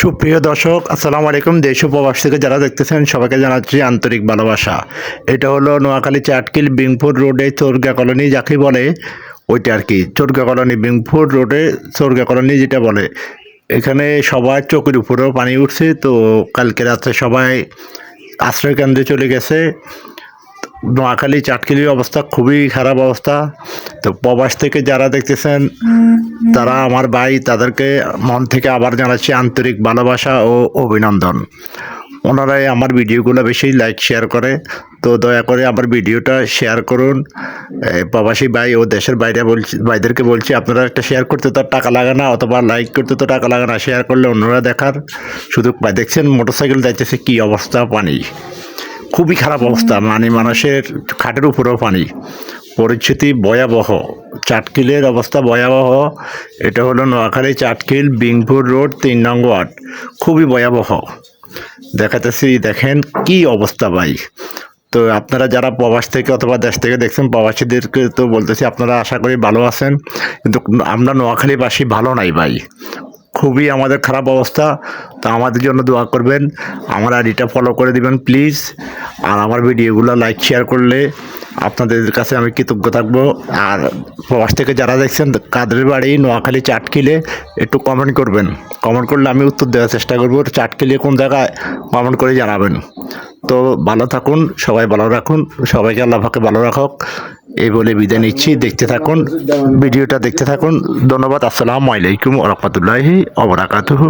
সুপ্রিয় দর্শক, আসসালামু আলাইকুম। দেশ উপবাস থেকে যারা দেখতেছেন, সবাইকে জানাচ্ছি আন্তরিক ভালোবাসা। এটা হলো নোয়াখালী চাটকিল বিংপুর রোডে চোরগা কলোনি যাকে বলে ওইটা আর কি, চোরগা কলোনি, বিংপুর রোডে চোরগা কলোনি যেটা বলে। এখানে সবার চোখের উপরেও পানি উঠছে, তো কালকে রাত্রে সবাই আশ্রয় কেন্দ্রে চলে গেছে। নোয়াখালী চাটকিলির অবস্থা খুবই খারাপ অবস্থা। তো প্রবাস থেকে যারা দেখতেছেন, তারা আমার ভাই, তাদেরকে মন থেকে আবার জানাচ্ছি আন্তরিক ভালোবাসা ও অভিনন্দন। ওনারাই আমার ভিডিওগুলো বেশি লাইক, শেয়ার করে। তো দয়া করে আমার ভিডিওটা শেয়ার করুন। প্রবাসী ভাই ও দেশের বাইরে বলছি, ভাইদেরকে বলছি, আপনারা একটা শেয়ার করতে তো টাকা লাগে না, অথবা লাইক করতে তো টাকা লাগে না, শেয়ার করলে অন্যরা দেখার শুধু দেখছেন, মোটরসাইকেল যাইতেছে, কী অবস্থা পানি। খুবই খারাপ অবস্থা। মানে মানুষের খাটের উপরেও পানি। পরিস্থিতি ভয়াবহ। চাটকিলের অবস্থা ভয়াবহ। এটা হলো নোয়াখালী চাটকিল বিংপুর রোড তিন নং ওয়ার্ড। খুবই ভয়াবহ। দেখাতেছি দেখেন কি অবস্থা ভাই। তো আপনারা যারা প্রবাস থেকে অথবা দেশ থেকে দেখছেন প্রবাসীদেরকে তো বলতেছি আপনারা আশা করি ভালো আছেন। কিন্তু আমরা নোয়াখালীবাসী ভালো নাই ভাই। খুবই আমাদের খারাপ অবস্থা। তো আমাদের জন্য দোয়া করবেন। আমার আইডিটা ফলো করে দিবেন প্লিজ আর আমার ভিডিওগুলো লাইক শেয়ার করলে আপনাদের কাছে আমি কৃতজ্ঞ থাকব। আর প্রবাস থেকে যারা দেখছেন, কাদের বাড়ি নোয়াখালী চাটকিলে, একটু কমেন্ট করবেন। কমেন্ট করলে আমি উত্তর দেওয়ার চেষ্টা করব, চাটকিলে কোন জায়গায় কমেন্ট করে জানাবেন। তো ভালো থাকুন, সবাই ভালো রাখুন, সবাইকে আল্লাহ পাকে ভালো রাখক। এই বলে বিদায় নিচ্ছি, দেখতে থাকুন, ভিডিওটা দেখতে থাকুন। ধন্যবাদ, আসসালামু আলাইকুম রহমতুল্লাহি অবরাকাতুহু